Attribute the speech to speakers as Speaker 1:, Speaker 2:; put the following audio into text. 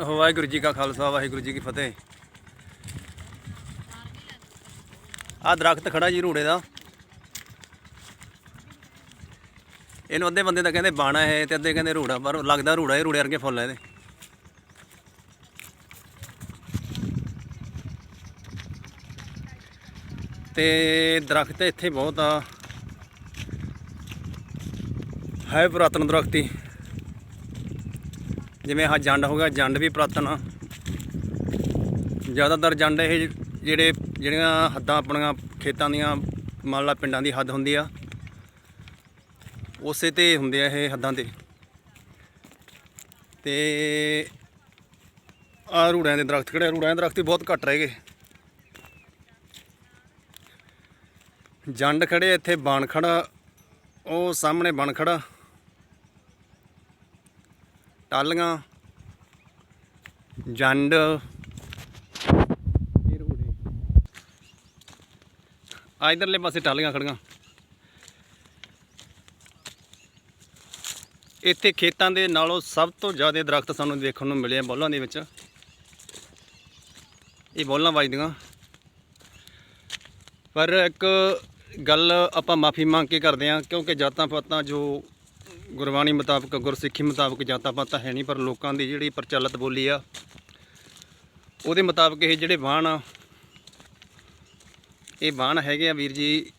Speaker 1: ਵਾਹਿਗੁਰੂ ਜੀ ਕਾ ਖਾਲਸਾ, ਵਾਹਿਗੁਰੂ ਜੀ ਕੀ ਫਤਿਹ। ਆ ਦਰਖਤ ਖੜਾ ਜੀ ਰੂੜੇ ਦਾ। ਇਹਨੂੰ ਅੱਧੇ ਬੰਦੇ ਤਾਂ ਕਹਿੰਦੇ ਬਾਣਾ ਹੈ ਤੇ ਅੱਧੇ ਕਹਿੰਦੇ ਰੂੜਾ, ਪਰ ਲੱਗਦਾ ਰੂੜਾ ਇਹ ਰੂੜੇ ਵਰਗੇ ਫੁੱਲ ਆ ਇਹਦੇ। ਤੇ ਦਰਖਤ ਇੱਥੇ ਬਹੁਤ ਆ। ਹੈ ਪੁਰਾਤਨ ਦਰਖਤੀ ਜਿਵੇਂ ਆਹ ਜੰਡ ਹੋ ਗਿਆ, ਜੰਡ ਵੀ ਪੁਰਾਤਨ ਆ। ਜ਼ਿਆਦਾਤਰ ਜੰਡ ਇਹ ਜਿਹੜੇ, ਜਿਹੜੀਆਂ ਹੱਦਾਂ ਆਪਣੀਆਂ ਖੇਤਾਂ ਦੀਆਂ, ਮੰਨ ਲਾ ਪਿੰਡਾਂ ਦੀ ਹੱਦ ਹੁੰਦੀ ਆ, ਉਸੇ ਤੇ ਹੁੰਦੇ ਆ ਇਹ ਹੱਦਾਂ ਤੇ। ਤੇ ਆ ਰੂੜਿਆਂ ਦੇ ਦਰਖਤ ਕਿਹੜੇ? ਰੂੜਿਆਂ ਦੇ ਦਰਖਤ ਬਹੁਤ ਘੱਟ ਰਹਿ ਗਏ। ਜੰਡ ਖੜੇ ਇੱਥੇ ਬਣ ਖੜਾ ਉਹ ਸਾਹਮਣੇ ਬਣ ਖੜਾ ਟਾਲੀਆਂ ਜੰਡ। ਇਹ ਰੂੜੇ ਆ ਇਧਰਲੇ ਪਾਸੇ ਟਾਲੀਆਂ ਖੜੀਆਂ। ਇੱਥੇ ਖੇਤਾਂ ਦੇ ਨਾਲੋਂ ਸਭ ਤੋਂ ਜ਼ਿਆਦਾ ਦਰਖਤ ਸਾਨੂੰ ਦੇਖਣ ਨੂੰ ਮਿਲੇ ਆ ਬੋਲਾਂ ਦੇ ਵਿੱਚ। ਇਹ ਬੋਲਾਂ ਵੱਜਦੀਆਂ। ਪਰ ਇੱਕ ਗੱਲ ਆਪਾਂ ਮਾਫੀ ਮੰਗ ਕੇ ਕਰਦੇ ਹਾਂ ਕਿਉਂਕਿ ਜਾਤਾਂ ਪਾਤਾਂ ਜੋ ਗੁਰਬਾਣੀ ਮੁਤਾਬਕ, ਗੁਰਸਿੱਖੀ ਮੁਤਾਬਕ ਜਾਤਾਂ ਪਾਤਾਂ ਹੈ ਨਹੀਂ, ਪਰ ਲੋਕਾਂ ਦੀ ਜਿਹੜੀ ਪ੍ਰਚਲਿਤ ਬੋਲੀ ਆ, ਉਹਦੇ ਮੁਤਾਬਕ ਇਹ ਜਿਹੜੇ ਬਾਣ ਆ, ਇਹ ਬਾਣ ਹੈਗੇ ਆ ਵੀਰ ਜੀ